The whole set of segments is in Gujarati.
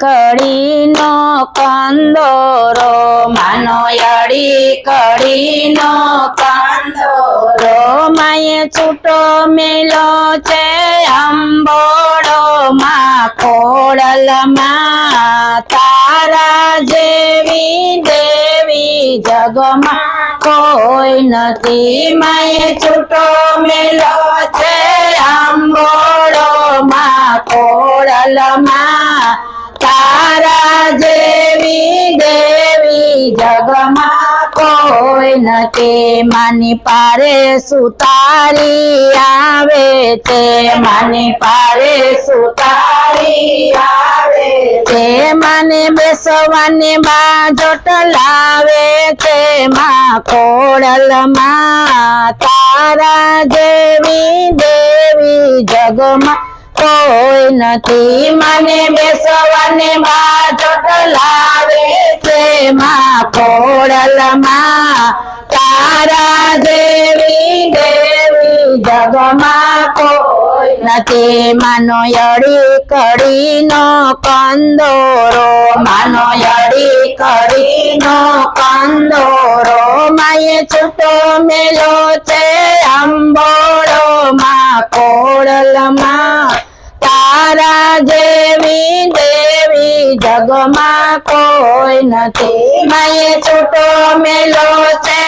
કડીનો કંદોરો, માનો યડી કડીનો કંદોરો. માએ છૂટો મેલો છે અંબોડો માં ખોડલમાં તારા જેવી દેવી જગમાં કોઈ નથી. માએ છૂટો મેલો જગમાં કોઈ નથી માની પારે સુતારી આવે તે માની પારે સુતારી આવે તે મને બેસવાની બાજોટ લાવે છે. માં કોડલમાં તારા જેવી દેવી જગમાં કોઈ નથી. મને બેસવાની બાજોટ લાવે છે. માં ખોડલમાં તારા દેવી દેવી જગમાં કોઈ નથી. માનો યડી કડીનો કંદોરો, માનો યડી કડીનો કંદોરો માએ છૂટો મેલો છે અંબોળો માં કોડલમાં તારા જેવી દેવી જગમાં કોઈ નથી. માએ છૂટો મેલો છે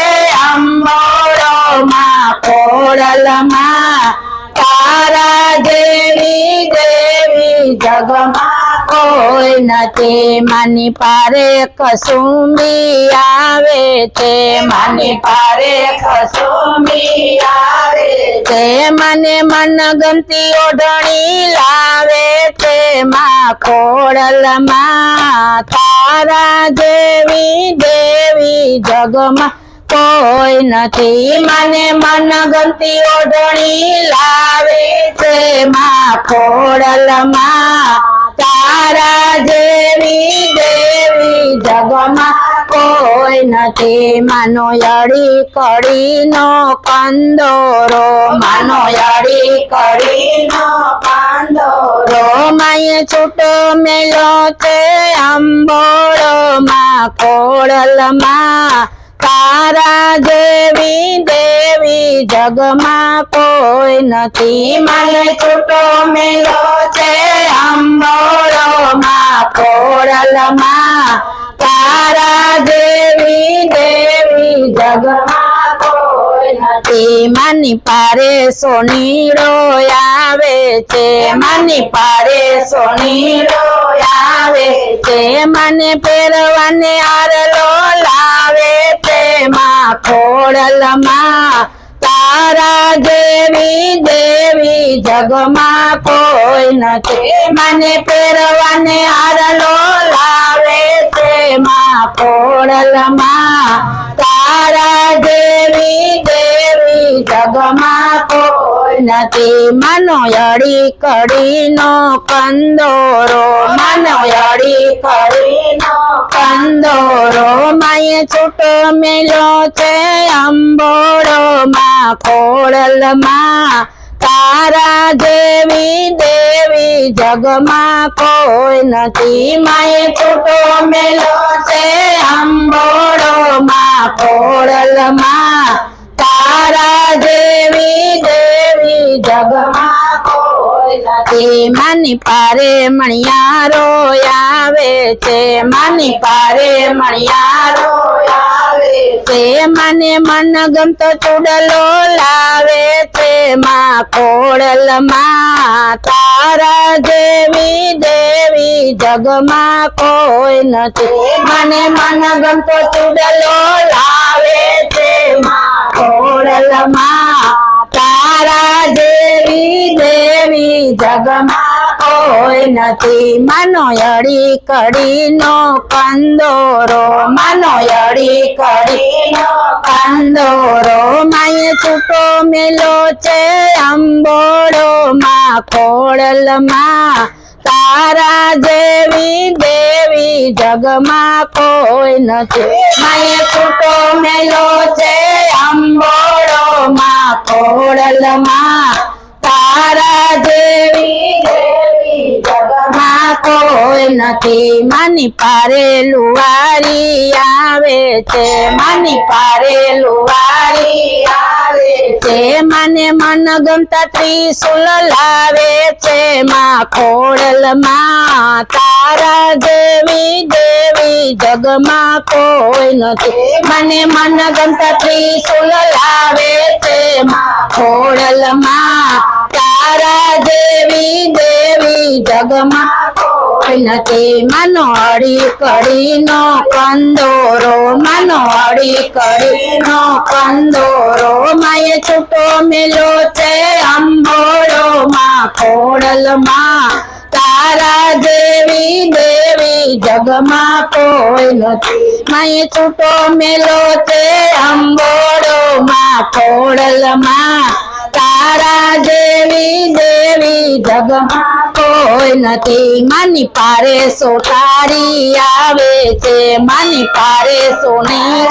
અંબોરો માં કોડલમાં તારા જેવી દેવી જગમાં કોઈ નથી માની પારે કસુંબી આવે છે. માની પારે કસુંબી આવે છે. મને મન ગમતી ઓઢણી લાવે છે. માં ખોડલમાં તારા જેવી દેવી જગમાં કોઈ નથી. મને મન ગમતી ઓઢણી લાવે છે. માં ખોડલમાં તારા નથી માનો યડી કડીનો કંદોરો માનો યડી કડીનો કંદોરો માય છૂટો મેલો છે અંબોળો માં ખોડલમાં તારા જેવી દેવી જગમાં કોઈ નથી. મને છૂટો મેલો છે અંબોળો માં ખોડલમાં તારા દેવી દેવી જગમાં કોઈ નથી. માની પારે સોનીડો આવે છે માની પારે સોનીડો આવે છે મને પહેરવાને આરલો લાવે છે માં ખોડલમાં તારા દેવી દેવી જગમાં કોઈ નથી. મને પહેરવાને આરલો ખોડલમાં તારા દેવી દેવી જગમાં કોઈ નથી માનો યડી કડીનો કંદોરો માનો યડી કડીનો કંદોરો માય છૂટો મેલો છે અંબોળો માં ખોડલમાં તારા દેવી દેવી જગમાં કોઈ નથી. માય છૂટો મેલો છે અંબોળો માં ખોડલમાં તારા જેવી દેવી જગમાં કોઈ માની પારે મણિયારો આવે છે. માની પારે મણિયારો આવે છે મને મન ગમતો ચૂડલો લાવે છે. માં ખોડલમાં તારા જેવી દેવી જગમાં કોઈ નથી. મને મન ગમતો ચૂડલો લાવે છે. માં ખોડલમાં તારા જેવી દેવી જગમાં કોઈ નથી. માનો અડી કડીનો કંદોરો માનો અડી કડીનો કંદોરો. માય છૂટો મેલો છે અંબોડો માં ખોડલમાં તારા જેવી દેવી જગમાં કોઈ નથી. માય છૂટો મેલો છે અંબોડો માં ખોડલમાં તારા નથી, માની પારે લુવારી આવે છે, માની પારે લુવારી આવે છે. મને મન ગમતા ત્રિશુલ લાવે છે, માં ખોડલ માં તારા દેવી દેવી જગમાં કોઈ નથી. મને મન ગમતા ત્રિશુલ લાવે છે, માં ખોડલ માં તારા દેવી દેવી જગમાં નથી માનો અડી કડીનો કંદોરો માનો અડી કડીનો કંદોરો, માય છૂટો મેલો છે અંબોળો માં કોડલમાં તારા દેવી દેવી જગમાં કોઈ નથી. માય છૂટો મેલો છે અંબોળો માં કોડલમાં તારા દેવી દેવી જગમાં કોઈ નથી. માની પારે સોટારી આવે છે. માની પારે સોની.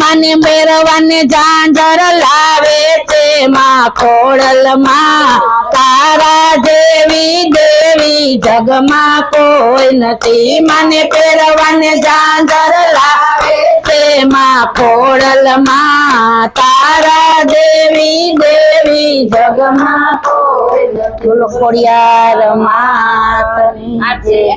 માને મેરવાને જાંજર લાવે છે. માં ખોડલ માં તારા દેવી દેવી જગમાં કોઈ નથી. માને પેરવાને જાંજર લાવે માં ખોડલ માં તારા દેવી દેવી જગમાં બોલો ખોડિયાર જય.